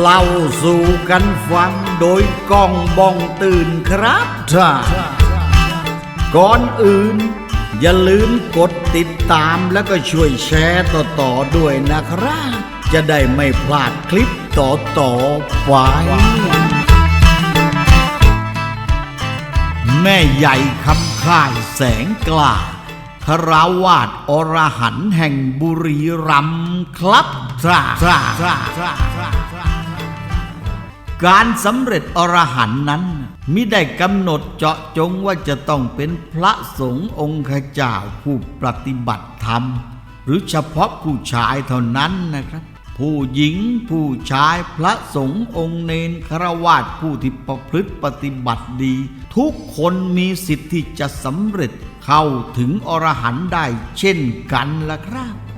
เล่าสู่กันฟังโดยกองบ้องตื่นครับท่านก่อนอื่น อย่าลืมกดติดตามแล้วก็ช่วยแชร์ต่อๆด้วยนะครับ จะได้ไม่พลาดคลิปต่อๆไปแม่ใหญ่คำค่ายแสงกล้าคราวาสอรหันแห่งบุรีรัมย์ครับท่าท่าท่าท่าท่าา การสำเร็จอรหันต์นั้นมิได้กำหนดเจาะจงว่าจะต้องเป็นพระสงฆ์องค์เจ้าผู้ปฏิบัติธรรม หรือเฉพาะผู้ชายเท่านั้นนะครับ ผู้หญิงผู้ชายพระสงฆ์องค์เนนครวาสผู้ที่ประพฤติปฏิบัติดี ทุกคนมีสิทธิ์ที่จะสำเร็จเข้าถึงอรหันต์ได้เช่นกันละครับ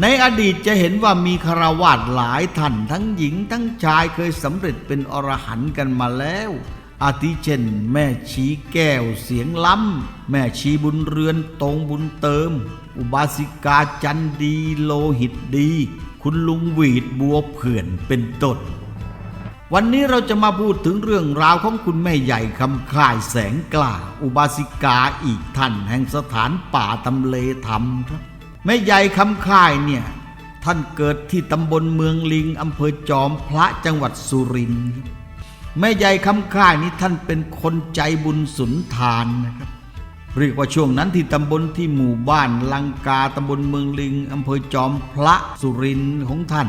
ในอดีตจะเห็นว่ามีคารวาสหลายท่านทั้งหญิงทั้งชายเคยสำเร็จเป็นอรหันต์กันมาแล้ว อาทิเช่น แม่ชีแก้วเสียงล้ำ แม่ชีบุญเรือนตรงบุญเติม อุบาสิกาจันดีโลหิตดี คุณลุงหวีดบัวเผื่อนเป็นต้นวันนี้เราจะมาพูดถึงเรื่องราวของคุณแม่ใหญ่คำค่ายแสงกล้า อุบาสิกาอีกท่านแห่งสถานป่าตำเลธรรมครับ แม่ใหญ่คำค่ายเนี่ย ท่านเกิดที่ตำบลเมืองลิงอำเภอจอมพระจังหวัดสุรินทร์แม่ใหญ่คำค่ายนี้ท่านเป็นคนใจบุญสุนทานนะครับเรียกว่าช่วงนั้นที่ตำบลที่หมู่บ้านลังกาตำบลเมืองลิงอำเภอจอมพระสุรินทร์ของท่าน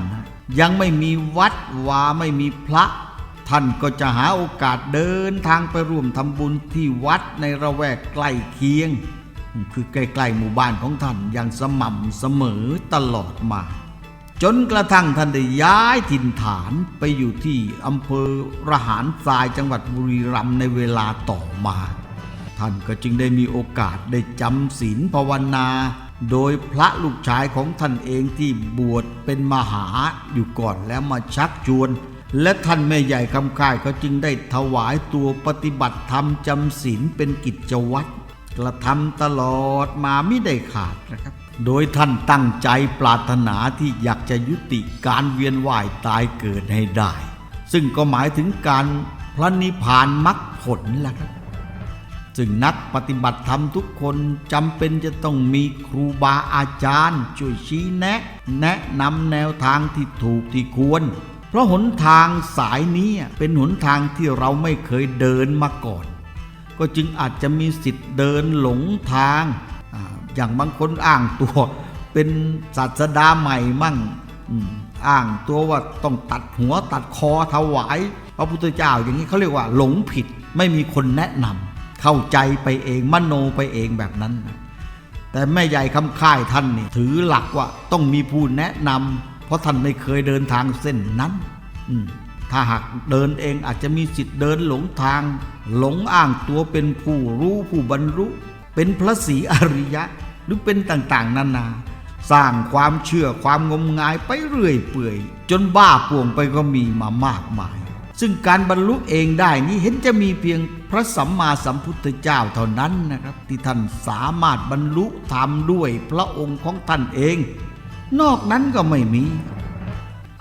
ยังไม่มีวัดวาไม่มีพระ ท่านก็จะหาโอกาสเดินทางไปร่วมทำบุญที่วัดในระแวกใกล้เคียง คือใกล้ๆหมู่บ้านของท่านอย่างสม่ำเสมอตลอดมา จนกระทั่งท่านได้ย้ายถิ่นฐานไปอยู่ที่อำเภอระหารทรายจังหวัดบุรีรัมย์ในเวลาต่อมา ท่านก็จึงได้มีโอกาสได้จำศีลภาวนา โดยพระลูกชายของท่านเองที่บวชเป็นมหาอยู่ก่อนแล้วมาชักชวนและท่านแม่ใหญ่คำค่ายก็จึงได้ถวายตัวปฏิบัติธรรมจำศีลเป็นกิจวัตร กระทำตลอดมาไม่ได้ขาดนะครับ โดยท่านตั้งใจปรารถนาที่อยากจะยุติการเวียนว่ายตายเกิดให้ได้ ซึ่งก็หมายถึงการพระนิพพานมรรคผลแหละครับซึ่งนักปฏิบัติธรรมทุกคนจำเป็นจะต้องมีครูบาอาจารย์ ช่วยชี้แนะ แนะนำแนวทางที่ถูกที่ควร เพราะหนทางสายนี้เป็นหนทางที่เราไม่เคยเดินมาก่อน ก็จึงอาจจะมีสิทธิ์เดินหลงทางออย่างบางคนอ้างตัวเป็นศาสดาใหม่มั่งอ,อ้างตัวว่าต้องตัดหัวตัดคอถวายพระพุทธเจ้าอย่างนี้เขาเรียกว่าหลงผิดไม่มีคนแนะนำเข้าใจไปเองมโนไปเองแบบนั้นนะแต่แม่ใหญ่คำค่ายท่านนี่ถือหลักว่าต้องมีผู้แนะนำเพราะท่านไม่เคยเดินทางเส้นนั้นถ้าหากเดินเองอาจจะมีสิทธิ์เดินหลงทาง หลงอ้างตัวเป็นผู้รู้ผู้บรรลุเป็นพระศรีอริยะหรือเป็นต่างๆ นานา สร้างความเชื่อความงมงายไปเรื่อยเปื่อย จนบ้าป่วงไปก็มีมามากมาย ซึ่งการบรรลุเองได้นี้เห็นจะมีเพียงพระสัมมาสัมพุทธเจ้าเท่านั้นนะครับ ที่ท่านสามารถบรรลุธรรมด้วยพระองค์ของท่านเอง นอกนั้นก็ไม่มี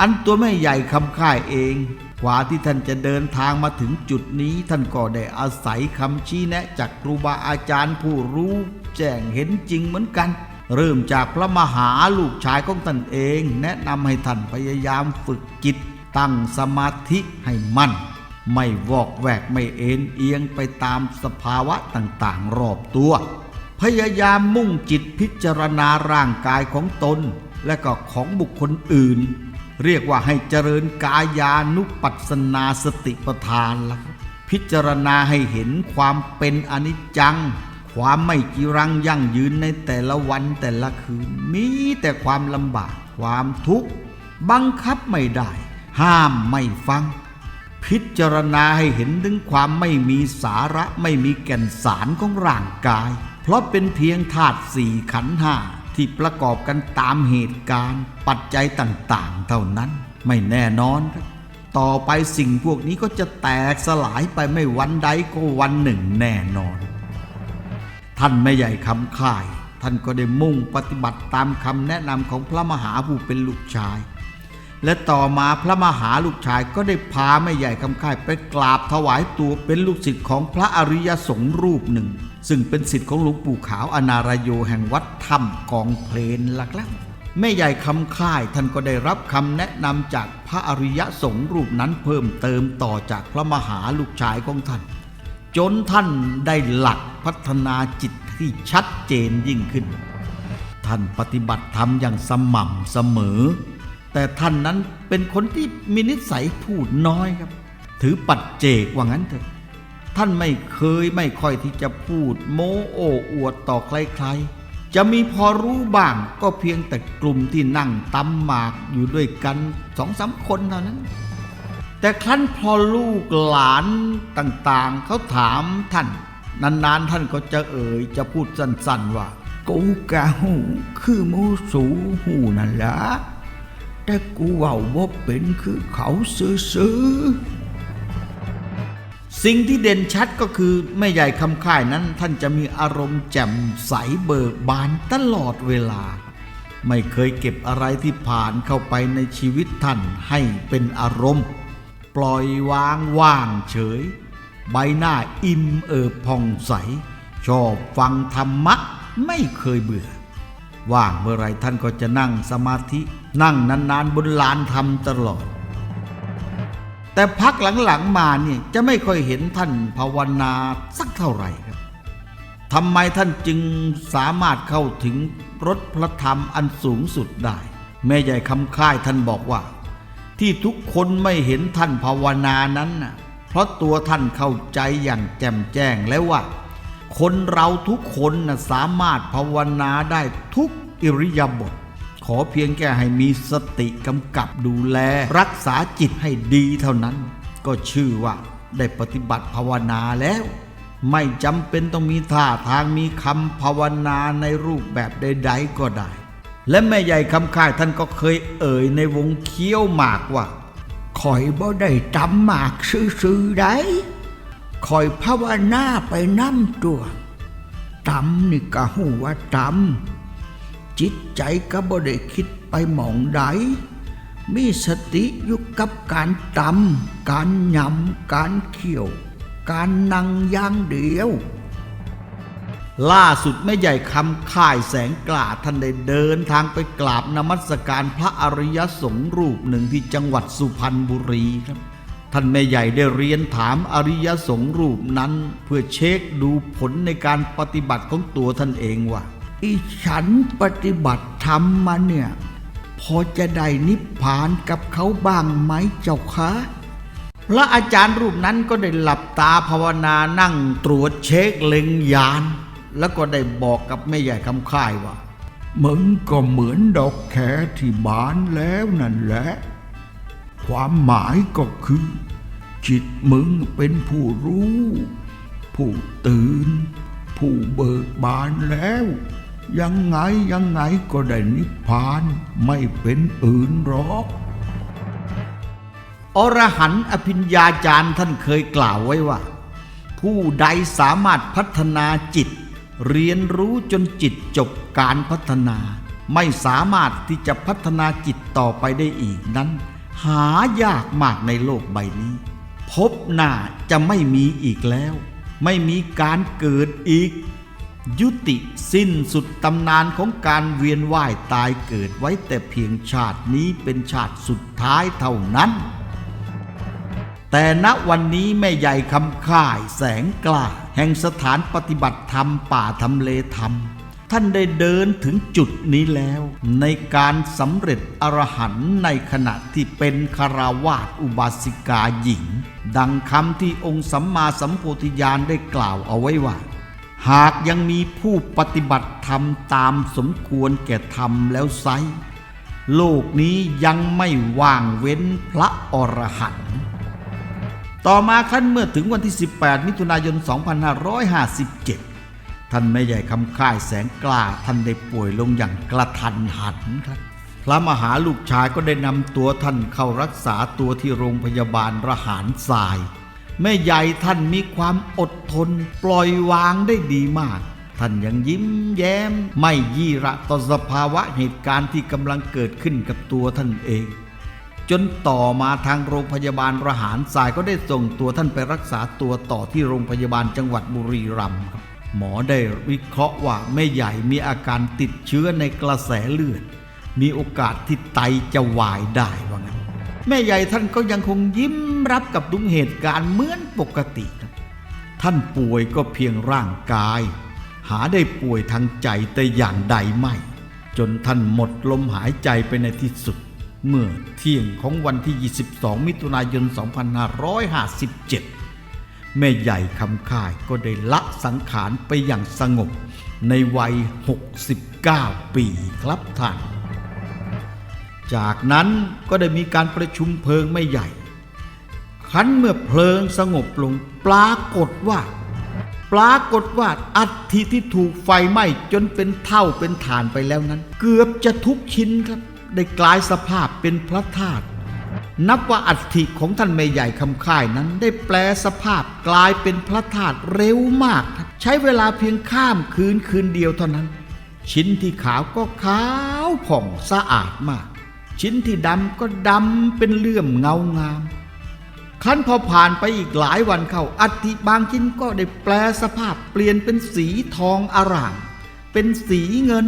อันตัวแม่ใหญ่คำค่ายเองกว่าที่ท่านจะเดินทางมาถึงจุดนี้ท่านก็ได้อาศัยคำชี้แนะจากครูบาอาจารย์ผู้รู้แจ้งเห็นจริงเหมือนกัน เริ่มจากพระมหาลูกชายของท่านเอง แนะนำให้ท่านพยายามฝึกจิตตั้งสมาธิให้มั่น ไม่วอกแวกไม่เอ็นเอียงไปตามสภาวะต่างๆ รอบตัว พยายามมุ่งจิตพิจารณาร่างกายของตน และก็ของบุคคลอื่น เรียกว่าให้เจริญกายานุปัสสนาสติปัฏฐานละพิจารณาให้เห็นความเป็นอนิจจัง ความไม่จีรังยั่งยืนในแต่ละวันแต่ละคืน มีแต่ความลำบาก ความทุกข์ บังคับไม่ได้ ห้ามไม่ฟัง พิจารณาให้เห็นถึงความไม่มีสาระไม่มีแก่นสารของร่างกาย เพราะเป็นเพียงธาตุสี่ขันธ์ห้า ที่ประกอบกันตามเหตุการณ์ ปัจจัยต่างๆ เท่านั้นไม่แน่นอนครับต่อไปสิ่งพวกนี้ก็จะแตกสลายไปไม่วันใดก็วันหนึ่งแน่นอน ท่านไม่ใหญ่คำข่าย ท่านก็ได้มุ่งปฏิบัติตามคำแนะนำของพระมหาผู้เป็นลูกชาย และต่อมาพระมหาลูกชายก็ได้พาแม่ใหญ่คำค่ายไปกราบถวายตัวเป็นลูกศิษย์ของพระอริยสงฆ์รูปหนึ่ง ซึ่งเป็นศิษย์ของหลวงปู่ขาวอนารโยแห่งวัดถ้ำกองเพลนหลักแล้วแม่ใหญ่คำค่ายท่านก็ได้รับคำแนะนำจากพระอริยสงฆ์รูปนั้นเพิ่มเติมต่อจากพระมหาลูกชายของท่าน จนท่านได้หลักพัฒนาจิตที่ชัดเจนยิ่งขึ้น ท่านปฏิบัติธรรมอย่างสม่ำเสมอ แต่ท่านนั้นเป็นคนที่มีนิสัยพูดน้อยครับ ถือปัจเจกว่างั้นเถอะ ท่านไม่เคยไม่ค่อยที่จะพูด โม้โอ้อวดต่อใครๆ จะมีพอรู้บ้างก็เพียงแต่กลุ่มที่นั่งตำหมากอยู่ด้วยกันสองสามคนเท่านั้น แต่ครั้นพอลูกหลานต่างๆ เขาถามท่าน นานๆท่านก็จะเอ่ยจะพูดสั้นๆว่า กูกะหูคือมูสูหูนั่นละ แต่กูเว่าว่าเป็นคือเขาซื้อๆสิ่งที่เด่นชัดก็คือแม่ใหญ่คำค่ายนั้นท่านจะมีอารมณ์แจ่มใสเบิกบานตลอดเวลา ไม่เคยเก็บอะไรที่ผ่านเข้าไปในชีวิตท่านให้เป็นอารมณ์ ปล่อยวางว่างเฉย ใบหน้าอิ่มเอิบผ่องใส ชอบฟังธรรมะไม่เคยเบื่อ ว่างเมื่อไรท่านก็จะนั่งสมาธินั่งนานๆบนลานธรรมตลอด แต่พักหลังๆมาเนี่ยจะไม่ค่อยเห็นท่านภาวนาสักเท่าไหร่ครับทำไมท่านจึงสามารถเข้าถึงรสพระธรรมอันสูงสุดได้ แม่ใหญ่คำค่ายท่านบอกว่า ที่ทุกคนไม่เห็นท่านภาวนานั้นนะเพราะตัวท่านเข้าใจอย่างแจ่มแจ้งแล้วว่า คนเราทุกคนน่ะสามารถภาวนาได้ทุกอิริยาบถขอเพียงแค่ให้มีสติกำกับดูแล รักษาจิตให้ดีเท่านั้น ก็ชื่อว่าได้ปฏิบัติภาวนาแล้ว ไม่จำเป็นต้องมีท่าทางมีคำภาวนาในรูปแบบใด ๆ ก็ได้ และแม่ใหญ่คำค่ายท่านก็เคยเอ่ยในวงเคี้ยวหมากว่าคอยบ่ได้จำหมากซื่อๆได้ คอยภาวนาไปน้ำตัวตำนี่ก็หูว่าตำจิตใจก็บ่ได้คิดไปหมองใดมีสติอยู่กับการตำการยำการเคี่ยว การนั่งย่างเดียว ล่าสุดแม่ใหญ่คำข่ายแสงกล้าท่านได้เดินทางไปกราบนมัสการพระอริยสงฆ์รูปหนึ่งที่จังหวัดสุพรรณบุรีครับ ท่านแม่ใหญ่ได้เรียนถามอริยสงฆ์รูปนั้น เพื่อเช็คดูผลในการปฏิบัติของตัวท่านเองว่าอีฉันปฏิบัติธรรมมาเนี่ยพอจะได้นิพพานกับเขาบ้างไหมเจ้าคะพระอาจารย์รูปนั้นก็ได้หลับตาภาวนานั่งตรวจเช็คเล็งยาน แล้วก็ได้บอกกับแม่ใหญ่คำค่ายว่ามึงก็เหมือนดอกแคที่บานแล้วนั่นแหละ ความหมายก็คือ จิตมึงเป็นผู้รู้ ผู้ตื่น ผู้เบิกบานแล้ว ยังไงยังไงก็ได้นิพพานไม่เป็นอื่นหรอกอรหันต์อภิญญาจารย์ท่านเคยกล่าวไว้ว่า ผู้ใดสามารถพัฒนาจิต เรียนรู้จนจิตจบการพัฒนา ไม่สามารถที่จะพัฒนาจิตต่อไปได้อีกนั้น หายากมากในโลกใบนี้ พบหน้าจะไม่มีอีกแล้ว ไม่มีการเกิดอีก ยุติสิ้นสุดตำนานของการเวียนว่ายตายเกิดไว้แต่เพียงชาตินี้เป็นชาติสุดท้ายเท่านั้น แต่ณวันนี้แม่ใหญ่คำค่ายแสงกล้า แห่งสถานปฏิบัติธรรมป่าทำเลธรรม ท่านได้เดินถึงจุดนี้แล้ว ในการสำเร็จอรหันต์ในขณะที่เป็นคาราวาสอุบาสิกาหญิง ดังคำที่องค์สัมมาสัมโพธิญาณได้กล่าวเอาไว้ว่า หากยังมีผู้ปฏิบัติธรรมตามสมควรแก่ธรรมแล้วไซโลกนี้ยังไม่ว่างเว้นพระอรหันต์ต่อมาขั้นเมื่อถึงวันที่ 18 มิถุนายน 2557 ท่านแม่ใหญ่คำค่ายแสงกล้าท่านได้ป่วยลงอย่างกระทันหันครับ พระมหาลูกชายก็ได้นำตัวท่านเข้ารักษาตัวที่โรงพยาบาลระหารทราย แม่ใหญ่ท่านมีความอดทน ปล่อยวางได้ดีมาก ท่านยังยิ้มแย้ม ไม่ยี่ระต่อสภาวะเหตุการณ์ที่กำลังเกิดขึ้นกับตัวท่านเอง จนต่อมาทางโรงพยาบาลระหารทรายก็ได้ส่งตัวท่านไปรักษาตัวต่อที่โรงพยาบาลจังหวัดบุรีรัมย์ครับ หมอได้วิเคราะห์ว่าแม่ใหญ่มีอาการติดเชื้อในกระแสเลือด มีโอกาสที่ไตจะวายได้ว่างั้น แม่ใหญ่ท่านก็ยังคงยิ้มรับกับทุกเหตุการณ์เหมือนปกติ ท่านป่วยก็เพียงร่างกาย หาได้ป่วยทางใจแต่อย่างใดไม่ จนท่านหมดลมหายใจไปในที่สุด เมื่อเที่ยงของวันที่ 22 มิถุนายน 2557 แม่ใหญ่คำค่ายก็ได้ละสังขารไปอย่างสงบ ในวัย 69 ปีครับท่าน จากนั้นก็ได้มีการประชุมเพลิงไม่ใหญ่ครั้นเมื่อเพลิงสงบลงปรากฏว่า ปรากฏว่าอัฐิที่ถูกไฟไหม้จนเป็นเท่าเป็นฐานไปแล้วนั้น เกือบจะทุกชิ้นครับได้กลายสภาพเป็นพระธาตุ นับว่าอัฐิของท่านแม่ใหญ่คำค่ายนั้นได้แปลสภาพกลายเป็นพระธาตุเร็วมาก ใช้เวลาเพียงข้ามคืนคืนเดียวเท่านั้น ชิ้นที่ขาวก็ขาวผ่องสะอาดมาก ชิ้นที่ดำก็ดำเป็นเลื่อมเงางามคันพอผ่านไปอีกหลายวันเข้าอัฐิบางชิ้นก็ได้แปลสภาพเปลี่ยนเป็นสีทองอร่าม เป็นสีเงิน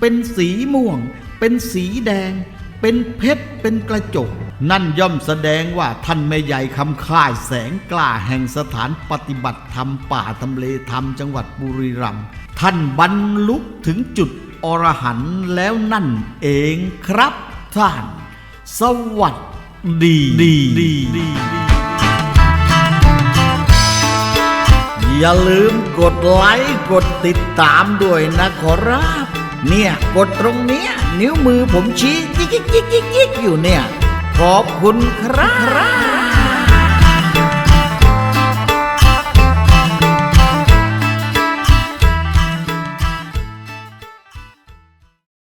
เป็นสีม่วง เป็นสีแดง เป็นเพชรเป็นกระจก นั่นย่อมแสดงว่าท่านแม่ใหญ่คำค่ายแสงกล้าแห่งสถานปฏิบัติธรรมป่าทำเลธรรมจังหวัดบุรีรัมย์ท่านบรรลุถึงจุดอรหันต์แล้วนั่นเองครับท่าน สวัสดีดีดีดีอย่าลืมกดไลค์กดติดตามด้วยนะขอรับ เนี่ยกดตรงเนี้ย นิ้วมือผมชี้ยิกยิกยิกยิกยิกอยู่เนี่ย ขอบคุณครับ